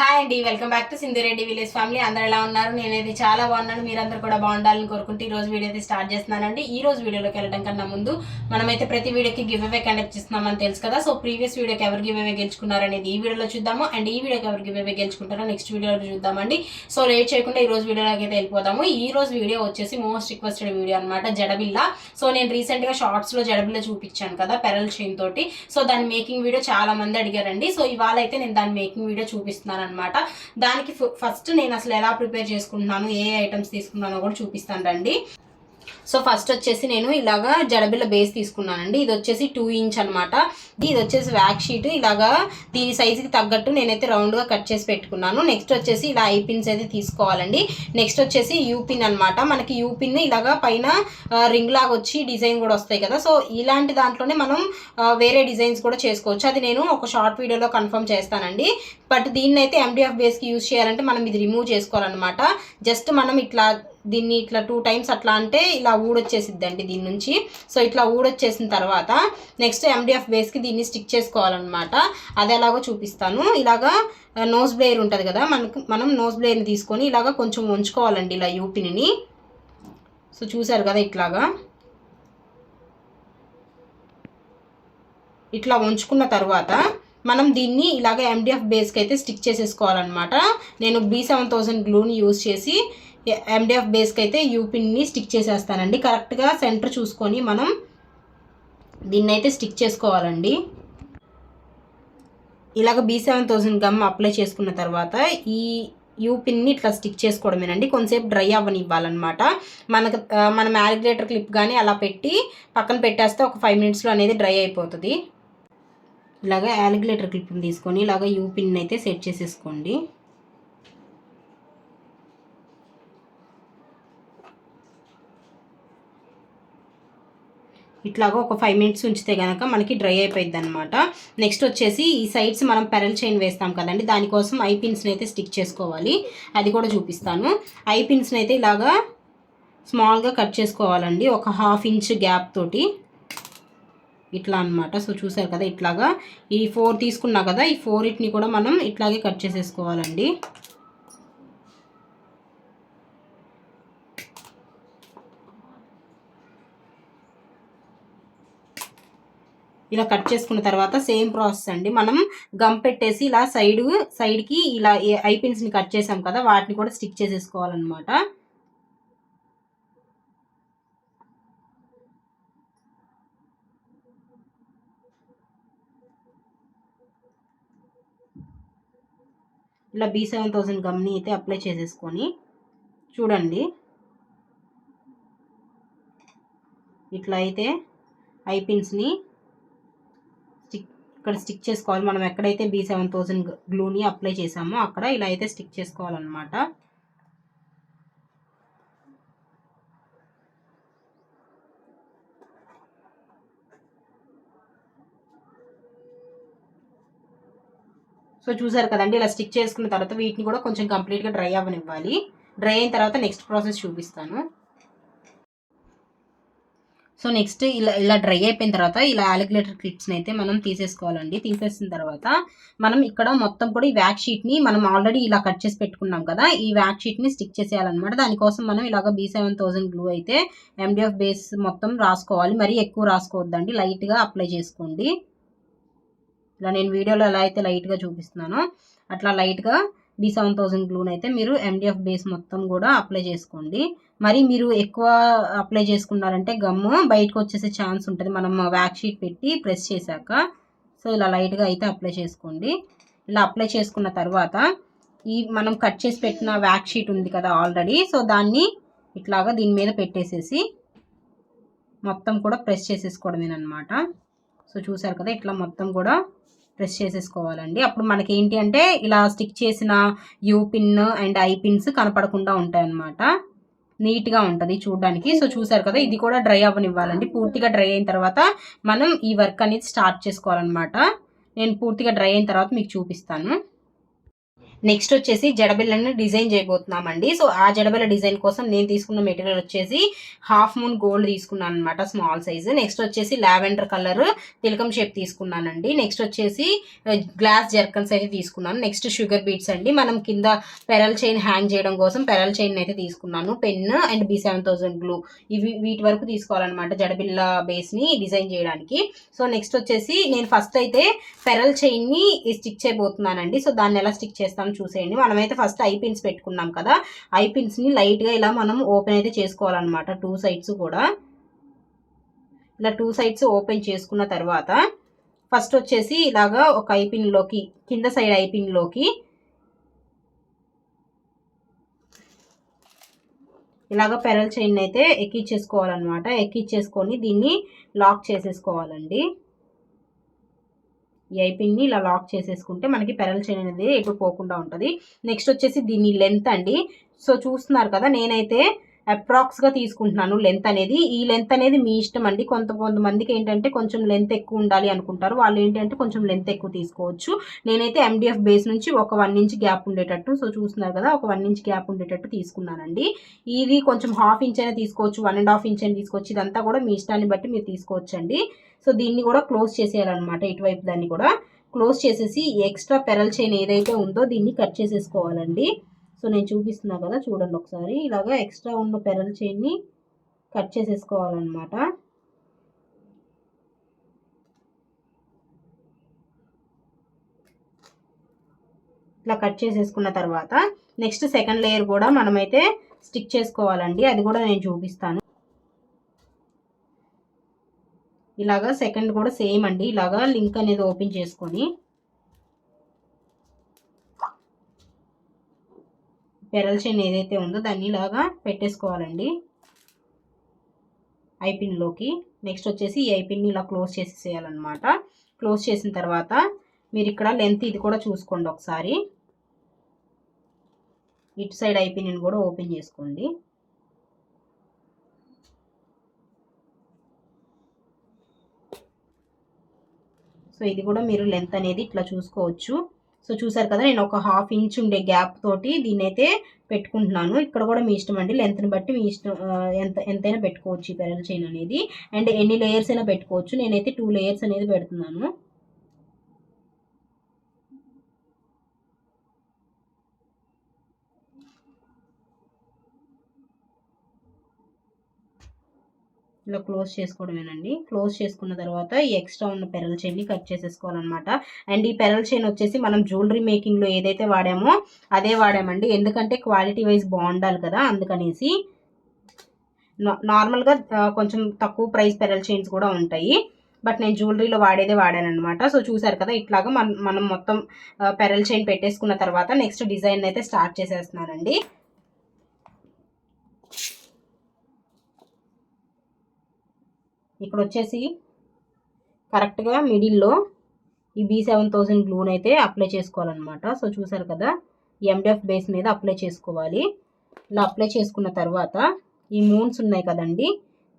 Hi అండి welcome back to Sindhu Reddy village family అందరు ఎలా ఉన్నారు? నేనైతే చాలా బాగున్నాను. మీరందరూ కూడా బాగుండాలని కోరుకుంటూ ఈ రోజు వీడియో అయితే స్టార్ట్ చేస్తున్నానండి. ఈ రోజు వీడియోలోకి వెళ్ళడం కన్నా ముందు మనమైతే ప్రతి వీడియోకి గివ్ అవే కండక్ట్ చేస్తున్నామని తెలుసు కదా. సో ప్రీవియస్ వీడియోకి ఎవరు గివ్ అవే గెలుచుకున్నారు అనేది ఈ వీడియోలో చూద్దాము. అండ్ ఈ వీడియోకి ఎవరు గివ్ అవే గెలుచుకుంటారో నెక్స్ట్ వీడియోలో చూద్దామండి. సో లేట్ చేయకుండా ఈ రోజు వీడియోలోకి అయితే వెళ్ళిపోదాము. ఈ రోజు వీడియో వచ్చేసి మోస్ట్ రిక్వెస్టెడ్ వీడియో అనమాట జడబిల్ల. సో నేను రీసెంట్గా షార్ట్స్లో షార్ట్స్ జడబిల్ల చూపించాను కదా పెరల్ చైన్ తోటి. సో దాని మేకింగ్ వీడియో చాలా మంది అడిగారండి. సో ఇవాళ అయితే నేను దాని మేకింగ్ వీడియో చూపిస్తున్నాను అనమాట దానికి ఫస్ట్ నేను అసలు ఎలా ప్రిపేర్ చేసుకుంటున్నాను ఏ ఐటమ్స్ తీసుకున్నానో కూడా చూపిస్తాను రండి. సో ఫస్ట్ వచ్చేసి నేను ఇలాగా జడబిల్ల బేస్ తీసుకున్నానండి. ఇది వచ్చేసి టూ ఇంచ్ అనమాట ఇది వచ్చేసి వ్యాక్ షీట్ ఇలాగా దీని సైజుకి తగ్గట్టు నేనైతే రౌండ్గా కట్ చేసి పెట్టుకున్నాను. నెక్స్ట్ వచ్చేసి ఇలా ఐ పిన్స్ అయితే తీసుకోవాలండి. నెక్స్ట్ వచ్చేసి యూ పిన్ అనమాట మనకి యూ పిన్ ఇలాగా పైన రింగ్ లాగా వచ్చి డిజైన్ కూడా వస్తాయి కదా. సో ఇలాంటి దాంట్లోనే మనం వేరే డిజైన్స్ కూడా చేసుకోవచ్చు. అది నేను ఒక షార్ట్ వీడియోలో కన్ఫర్మ్ చేస్తానండి. బట్ దీన్ని అయితే ఎండిఎఫ్ బేస్కి యూజ్ చేయాలంటే మనం ఇది రిమూవ్ చేసుకోవాలన్నమాట. జస్ట్ మనం ఇట్లా దీన్ని ఇట్లా టూ టైమ్స్ అట్లా అంటే ఇలా ఊడొచ్చేసిద్దండి దీని నుంచి. సో ఇట్లా ఊడొచ్చేసిన తర్వాత నెక్స్ట్ ఎండిఎఫ్ బేస్కి దీన్ని స్టిక్ చేసుకోవాలన్నమాట. అది ఎలాగో చూపిస్తాను. ఇలాగా నోస్ బ్లేయర్ ఉంటుంది కదా మనకు మనం నోస్ బ్లేయర్ని తీసుకొని ఇలాగా కొంచెం ఉంచుకోవాలండి ఇలా యూపిని. సో చూసారు కదా ఇట్లాగా. ఇట్లా ఉంచుకున్న తర్వాత మనం దీన్ని ఇలాగ ఎండిఎఫ్ బేస్కి అయితే స్టిక్ చేసేసుకోవాలన్నమాట. నేను బీ సెవెన్ థౌసండ్ గ్లూని యూజ్ చేసి ఎండిఎఫ్ బేస్కి అయితే యూపిన్ని స్టిక్ చేసేస్తానండి. కరెక్ట్గా సెంటర్ చూసుకొని మనం దీన్ని అయితే స్టిక్ చేసుకోవాలండి. ఇలాగ B seven thousand gum apply చేసుకున్న తర్వాత ఈ యూ పిన్ని ఇట్లా స్టిక్ చేసుకోవడమేనండి. కొంతసేపు డ్రై అవ్వనివ్వాలన్నమాట. మనకు మన మనం క్లిప్ కానీ అలా పెట్టి పక్కన పెట్టేస్తే ఒక ఫైవ్ మినిట్స్లో అనేది డ్రై అయిపోతుంది. ఇలాగ యాలిగ్రేటర్ క్లిప్ని తీసుకొని ఇలాగ యూ పిన్ అయితే సెట్ చేసేసుకోండి. ఇట్లాగా ఒక ఫైవ్ మినిట్స్ ఉంచితే కనుక మనకి డ్రై అయిపోయింది అనమాట నెక్స్ట్ వచ్చేసి ఈ సైడ్స్ మనం పెరల్ చైన్ వేస్తాం కదండి దానికోసం ఐ పిన్స్ని అయితే స్టిక్ చేసుకోవాలి. అది కూడా చూపిస్తాను. ఐ పిన్స్ని అయితే ఇలాగా స్మాల్గా కట్ చేసుకోవాలండి. ఒక హాఫ్ ఇంచ్ గ్యాప్ తోటి ఇట్లా అన్నమాట. సో చూసారు కదా ఇట్లాగా ఈ ఫోర్ తీసుకున్నా కదా ఈ ఫోర్ ఇట్ని కూడా మనం ఇట్లాగే కట్ చేసేసుకోవాలండి. ఇలా కట్ చేసుకున్న తర్వాత సేమ్ ప్రాసెస్ అండి. మనం గమ్ పెట్టేసి ఇలా సైడ్ సైడ్కి ఇలా ఐ పిన్స్ని కట్ చేసాం కదా వాటిని కూడా స్టిక్ చేసేసుకోవాలన్నమాట. ఇలా బీ సెవెన్ థౌసండ్ గమ్ని అయితే అప్లై చేసేసుకొని చూడండి. ఇట్లా అయితే ఐ పిన్స్ని ఇక్కడ స్టిక్ చేసుకోవాలి. మనం ఎక్కడైతే బీ సెవెన్ థౌజండ్ గ్లూని అప్లై చేసామో అక్కడ ఇలా అయితే స్టిక్ చేసుకోవాలన్నమాట. సో చూసారు కదండి ఇలా స్టిక్ చేసుకున్న తర్వాత వీటిని కూడా కొంచెం కంప్లీట్గా డ్రై అవ్వనివ్వాలి. డ్రై అయిన తర్వాత నెక్స్ట్ ప్రాసెస్ చూపిస్తాను. సో నెక్స్ట్ ఇలా ఇలా డ్రై అయిపోయిన తర్వాత ఇలా ఆలిక్యులేటర్ క్లిప్స్ని అయితే మనం తీసేసుకోవాలండి. తీసేసిన తర్వాత మనం ఇక్కడ మొత్తం కూడా ఈ వ్యాక్ షీట్ని మనం ఆల్రెడీ ఇలా కట్ చేసి పెట్టుకున్నాం కదా ఈ వ్యాక్ షీట్ని స్టిక్ చేసేయాలన్నమాట. దానికోసం మనం ఇలాగ బీ సెవెన్ థౌసండ్ గ్లూ అయితే ఎండిఎఫ్ బేస్ మొత్తం రాసుకోవాలి. మరీ ఎక్కువ రాసుకోవద్దండి. లైట్గా అప్లై చేసుకోండి. ఇలా నేను వీడియోలో ఎలా అయితే లైట్గా చూపిస్తున్నానో అట్లా లైట్గా బీ సెవెన్ థౌసండ్ గ్లూని అయితే మీరు ఎండిఎఫ్ బేస్ మొత్తం కూడా అప్లై చేసుకోండి. మరి మీరు ఎక్కువ అప్లై చేసుకున్నారంటే గమ్ము బయటకు వచ్చేసే ఛాన్స్ ఉంటుంది. మనం వ్యాక్ షీట్ పెట్టి ప్రెస్ చేశాక. సో ఇలా లైట్గా అయితే అప్లై చేసుకోండి. ఇలా అప్లై చేసుకున్న తర్వాత ఈ మనం కట్ చేసి పెట్టిన వ్యాక్ షీట్ ఉంది కదా ఆల్రెడీ సో దాన్ని ఇట్లాగా దీని మీద పెట్టేసేసి మొత్తం కూడా ప్రెస్ చేసేసుకోవడమేనమాట సో చూసారు కదా ఇట్లా మొత్తం కూడా ప్రెస్ చేసేసుకోవాలండి. అప్పుడు మనకి ఏంటి అంటే ఇలా స్టిక్ చేసిన U pin and I pins కనపడకుండా ఉంటాయన్నమాట. నీట్గా ఉంటుంది చూడడానికి. సో చూసారు కదా ఇది కూడా డ్రై అవ్వనివ్వాలండి. పూర్తిగా డ్రై అయిన తర్వాత మనం ఈ వర్క్ అనేది స్టార్ట్ చేసుకోవాలన్నమాట. నేను పూర్తిగా డ్రై అయిన తర్వాత మీకు చూపిస్తాను. నెక్స్ట్ వచ్చేసి జడబిల్లని డిజైన్ చేయబోతున్నామండి. సో ఆ జడబిల్ల డిజైన్ కోసం నేను తీసుకున్న మెటీరియల్ వచ్చేసి హాఫ్ మూన్ గోల్డ్ తీసుకున్నాను అనమాట స్మాల్ సైజు. నెక్స్ట్ వచ్చేసి లావెండర్ కలర్ తిలకం షేప్ తీసుకున్నానండి. నెక్స్ట్ వచ్చేసి గ్లాస్ జర్కన్స్ అయితే తీసుకున్నాను. నెక్స్ట్ షుగర్ బీట్స్ అండి. మనం కింద పెరల్ చైన్ హ్యాంగ్ చేయడం కోసం పెరల్ చైన్ అయితే తీసుకున్నాను. Pen and B seven thousand glue. ఇవి వీటి వరకు తీసుకోవాలన్నమాట జడబిల్ల బేస్ని డిజైన్ చేయడానికి. సో నెక్స్ట్ వచ్చేసి నేను ఫస్ట్ అయితే పెరల్ చైన్ని స్టిక్ చేయబోతున్నానండి. సో దాన్ని ఎలా స్టిక్ చేస్తాను చూసేయండి. మనమైతే ఫస్ట్ ఐ పిన్స్ పెట్టుకున్నాం కదా. ఐ పిన్స్ని లైట్గా ఇలా మనం ఓపెన్ అయితే చేసుకోవాలన్నమాట. టూ సైడ్స్ కూడా. ఇలా టూ సైడ్స్ ఓపెన్ చేసుకున్న తర్వాత ఫస్ట్ వచ్చేసి ఇలాగా ఒక ఐ పిన్లోకి కింద సైడ్ ఐ పిన్లోకి ఇలాగ పెరల్ చైన్ అయితే ఎక్కిచ్చేసుకోవాలన్నమాట. ఎక్కిచ్చేసుకొని దీన్ని లాక్ చేసేసుకోవాలండి. ఈ ఐపిన్ని ఇలా లాక్ చేసేసుకుంటే మనకి పెరల్ చైన్ అనేది ఎటు పోకుండా ఉంటుంది. నెక్స్ట్ వచ్చేసి దీని లెంత్ అండి. సో చూస్తున్నారు కదా నేనైతే అప్రాక్స్గా తీసుకుంటున్నాను లెంత్ అనేది. ఈ లెంత్ అనేది మీ ఇష్టం అండి. కొంత కొంతమందికి ఏంటంటే కొంచెం లెంత్ ఎక్కువ ఉండాలి అనుకుంటారు. వాళ్ళు ఏంటంటే కొంచెం లెంత్ ఎక్కువ తీసుకోవచ్చు. నేనైతే ఎండిఎఫ్ బేస్ నుంచి ఒక వన్ ఇంచ్ గ్యాప్ ఉండేటట్టు సో చూస్తున్నారు కదా ఒక వన్ ఇంచ్ గ్యాప్ ఉండేటట్టు తీసుకున్నానండి. ఇది కొంచెం హాఫ్ ఇంచ్ అయినా తీసుకోవచ్చు వన్ అండ్ హాఫ్ ఇంచ్ అయినా తీసుకోవచ్చు. ఇదంతా కూడా మీ ఇష్టాన్ని బట్టి మీరు తీసుకోవచ్చు అండి సో దీన్ని కూడా క్లోజ్ చేసేయాలన్నమాట ఇటువైపు దాన్ని కూడా. క్లోజ్ చేసేసి ఎక్స్ట్రా పెరల్ చైన్ ఏదైతే ఉందో దీన్ని కట్ చేసేసుకోవాలండి. సో నేను చూపిస్తున్నా కదా చూడండి ఒకసారి. ఇలాగా ఎక్స్ట్రా ఉన్న పెరల్ చైన్ని కట్ చేసేసుకోవాలన్నమాట. ఇట్లా కట్ చేసేసుకున్న తర్వాత నెక్స్ట్ సెకండ్ లేయర్ కూడా మనమైతే స్టిక్ చేసుకోవాలండి. అది కూడా నేను చూపిస్తాను. ఇలాగా సెకండ్ కూడా సేమ్ అండి. ఇలాగా లింక్ అనేది ఓపెన్ చేసుకొని పెరల్ చైన్ ఏదైతే ఉందో దాన్ని ఇలాగా పెట్టేసుకోవాలండి. ఐపిన్లోకి నెక్స్ట్ వచ్చేసి ఈ ఐపిన్ని ఇలా క్లోజ్ చేసేసేయాలన్నమాట. క్లోజ్ చేసిన తర్వాత మీరు ఇక్కడ లెంత్ ఇది కూడా చూసుకోండి ఒకసారి. ఇటు సైడ్ ఐపిన్ని కూడా ఓపెన్ చేసుకోండి. సో ఇది కూడా మీరు లెంత్ అనేది ఇట్లా చూసుకోవచ్చు. సో చూసారు కదా నేను ఒక హాఫ్ ఇంచ్ ఉండే గ్యాప్ తోటి దీన్ని అయితే పెట్టుకుంటున్నాను. ఇక్కడ కూడా మీ ఇష్టం అండి. లెంత్ని బట్టి మీ ఇష్టం ఎంత ఎంతైనా పెట్టుకోవచ్చు ఈ పెరల్ చైన్ అనేది. అండ్ ఎన్ని లేయర్స్ అయినా పెట్టుకోవచ్చు. నేనైతే టూ లేయర్స్ అనేది పెడుతున్నాను. ఇలా క్లోజ్ చేసుకోవడమేనండి. క్లోజ్ చేసుకున్న తర్వాత ఈ ఎక్స్ట్రా ఉన్న పెరల్ చైన్ని కట్ చేసేసుకోవాలన్నమాట. అండ్ ఈ పెరల్ చైన్ వచ్చేసి మనం జ్యువెలరీ మేకింగ్లో ఏదైతే వాడామో అదే వాడామండి. ఎందుకంటే క్వాలిటీ వైజ్ బాగుండాలి కదా అందుకనేసి. నార్మల్గా కొంచెం తక్కువ ప్రైస్ పెరల్ చైన్స్ కూడా ఉంటాయి. బట్ నేను జ్యువెలరీలో వాడేదే వాడానమాట సో చూసారు కదా ఇట్లాగా మనం మనం మొత్తం పెరల్ చైన్ పెట్టేసుకున్న తర్వాత నెక్స్ట్ డిజైన్ అయితే స్టార్ట్ చేసేస్తున్నానండి. ఇక్కడ వచ్చేసి కరెక్ట్గా మిడిల్లో ఈ బీ సెవెన్ థౌసండ్ గ్లూన్ అయితే అప్లై చేసుకోవాలన్నమాట. సో చూసారు కదా ఎండిఎఫ్ బేస్ మీద అప్లై చేసుకోవాలి. ఇలా అప్లై చేసుకున్న తర్వాత ఈ మూన్స్ ఉన్నాయి కదండి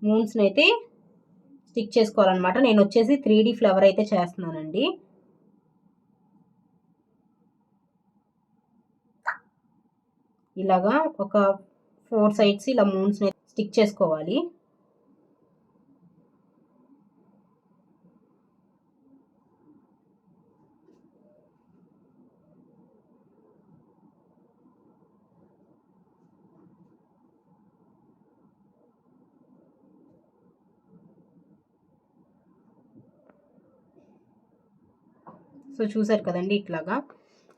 మూన్స్ని అయితే స్టిక్ చేసుకోవాలన్నమాట. నేను వచ్చేసి త్రీ ఫ్లవర్ అయితే చేస్తున్నానండి. ఇలాగా ఒక ఫోర్ సైడ్స్ ఇలా మూన్స్ని స్టిక్ చేసుకోవాలి. సో చూసారు కదండి ఇట్లాగా.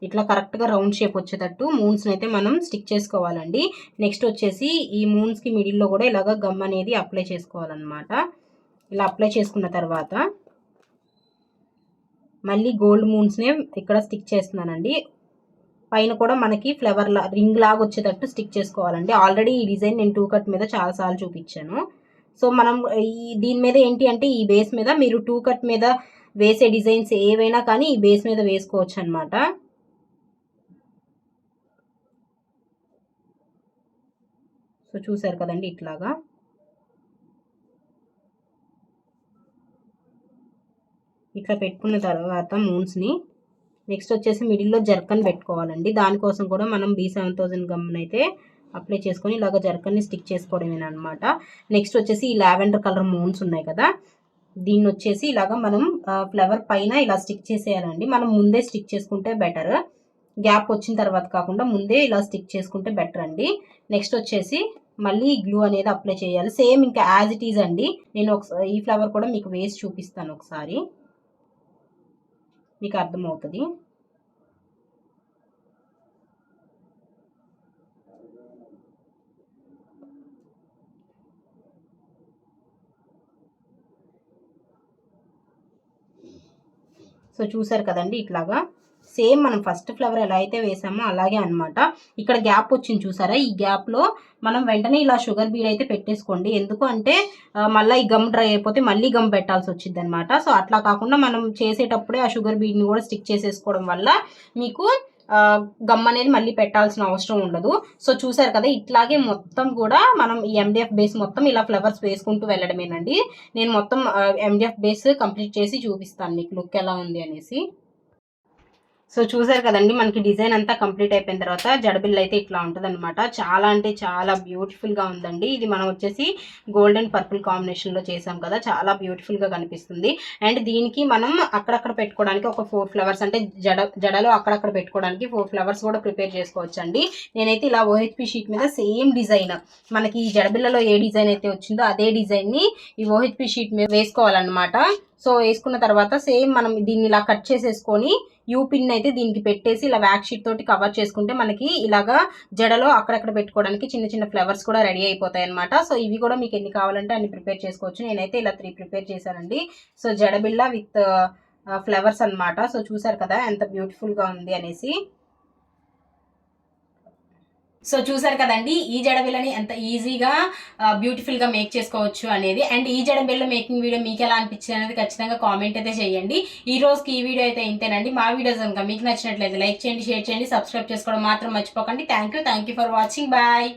ఇట్లా కరెక్ట్గా రౌండ్ షేప్ వచ్చేటట్టు మూన్స్ని అయితే మనం స్టిక్ చేసుకోవాలండి. నెక్స్ట్ వచ్చేసి ఈ మూన్స్కి మిడిల్లో కూడా ఇలాగ గమ్ అనేది అప్లై చేసుకోవాలన్నమాట. ఇలా అప్లై చేసుకున్న తర్వాత మళ్ళీ గోల్డ్ మూన్స్నే ఇక్కడ స్టిక్ చేస్తున్నానండి. పైన కూడా మనకి ఫ్లవర్ లా రింగ్ లాగా వచ్చేటట్టు స్టిక్ చేసుకోవాలండి. ఆల్రెడీ ఈ డిజైన్ నేను టూ కట్ మీద చాలాసార్లు చూపించాను. సో మనం ఈ దీని మీద ఏంటి అంటే ఈ బేస్ మీద మీరు టూ కట్ మీద వేసే డిజైన్స్ ఏవైనా కానీ ఈ బేస్ మీద వేసుకోవచ్చు అనమాట సో చూసారు కదండి ఇట్లాగా. ఇట్లా పెట్టుకున్న తర్వాత మూన్స్ని నెక్స్ట్ వచ్చేసి మిడిల్లో జర్కన్ పెట్టుకోవాలండి. దానికోసం కూడా మనం బీ సెవెన్ థౌజండ్ గమ్ని అయితే అప్లై చేసుకొని ఇలాగ జర్కన్ని స్టిక్ చేసుకోవడమేనమాట నెక్స్ట్ వచ్చేసి ఈ లావెండర్ కలర్ మూన్స్ ఉన్నాయి కదా దీన్ని వచ్చేసి ఇలాగ మనం ఫ్లవర్ పైన ఇలా స్టిక్ చేసేయాలండి. మనం ముందే స్టిక్ చేసుకుంటే బెటర్ గ్యాప్ వచ్చిన తర్వాత కాకుండా ముందే ఇలా స్టిక్ చేసుకుంటే బెటర్ అండి. నెక్స్ట్ వచ్చేసి మళ్ళీ గ్లూ అనేది అప్లై చేయాలి. సేమ్ ఇంకా యాజ్ ఇట్ ఈజ్ అండి. నేను ఒకసారి ఈ ఫ్లవర్ కూడా మీకు వేసి చూపిస్తాను ఒకసారి. మీకు అర్థమవుతుంది? సో చూసారు కదండి ఇట్లాగా. సేమ్ మనం ఫస్ట్ ఫ్లవర్ ఎలా అయితే వేసామో అలాగే అనమాట ఇక్కడ గ్యాప్ వచ్చింది చూసారా? ఈ గ్యాప్లో మనం వెంటనే ఇలా షుగర్ బీడ్ అయితే పెట్టేసుకోండి. ఎందుకు అంటే మళ్ళీ ఈ గమ్ డ్రై అయిపోతే మళ్ళీ గమ్ పెట్టాల్సి వచ్చింది అనమాట సో అట్లా కాకుండా మనం చేసేటప్పుడే ఆ షుగర్ బీడ్ని కూడా స్టిక్ చేసేసుకోవడం వల్ల మీకు గమ్ అనేది మళ్ళీ పెట్టాల్సిన అవసరం ఉండదు. సో చూసారు కదా ఇట్లాగే మొత్తం కూడా మనం ఈ ఎండిఎఫ్ బేస్ మొత్తం ఇలా ఫ్లవర్స్ వేసుకుంటూ వెళ్ళడమేనండి. నేను మొత్తం ఎండిఎఫ్ బేస్ కంప్లీట్ చేసి చూపిస్తాను మీకు లుక్ ఎలా ఉంది అనేసి. సో చూసారు కదండి మనకి డిజైన్ అంతా కంప్లీట్ అయిపోయిన తర్వాత జడబిల్ అయితే ఇట్లా ఉంటుందన్నమాట. చాలా అంటే చాలా బ్యూటిఫుల్గా ఉందండి. ఇది మనం వచ్చేసి గోల్డెన్ పర్పుల్ కాంబినేషన్లో చేసాం కదా చాలా బ్యూటిఫుల్గా కనిపిస్తుంది. అండ్ దీనికి మనం అక్కడక్కడ పెట్టుకోవడానికి ఒక ఫోర్ ఫ్లవర్స్ అంటే జడ జడలో అక్కడక్కడ పెట్టుకోవడానికి ఫోర్ ఫ్లవర్స్ కూడా ప్రిపేర్ చేసుకోవచ్చండి. నేనైతే ఇలా ఓహెచ్పి షీట్ మీద సేమ్ డిజైన్ మనకి ఈ జడబిల్లలో ఏ డిజైన్ అయితే వచ్చిందో అదే డిజైన్ని ఈ ఓహెచ్పి షీట్ మీద వేసుకోవాలన్నమాట. సో వేసుకున్న తర్వాత సేమ్ మనం దీన్ని ఇలా కట్ చేసేసుకొని యూ పిన్ అయితే దీనికి పెట్టేసి ఇలా వ్యాక్ షీట్ తోటి కవర్ చేసుకుంటే మనకి ఇలాగా జడలో అక్కడక్కడ పెట్టుకోవడానికి చిన్న చిన్న ఫ్లవర్స్ కూడా రెడీ అయిపోతాయి అనమాట సో ఇవి కూడా మీకు ఎన్ని కావాలంటే అన్ని ప్రిపేర్ చేసుకోవచ్చు. నేనైతే ఇలా త్రీ ప్రిపేర్ చేశానండి. సో జడబిళ్ళ విత్ ఫ్లవర్స్ uh, అన్నమాట. సో చూసారు కదా ఎంత బ్యూటిఫుల్గా ఉంది అనేసి. సో చూసారు కదండి ఈ జడబిల్లని ఎంత ఈజీగా బ్యూటిఫుల్గా మేక్ చేసుకోవచ్చు అనేది. అండ్ ఈ జడబిల్ల మేకింగ్ వీడియో మీకు ఎలా అనిపించింది అనేది ఖచ్చితంగా కామెంట్ అయితే చేయండి. ఈ రోజుకి ఈ వీడియో అయితే ఇంతేనండి. మా వీడియోస్ కనుక మీకు నచ్చినట్లయితే లైక్ చేయండి షేర్ చేయండి సబ్స్క్రైబ్ చేసుకోవడం మాత్రం మర్చిపోకండి. Thank you thank you for watching bye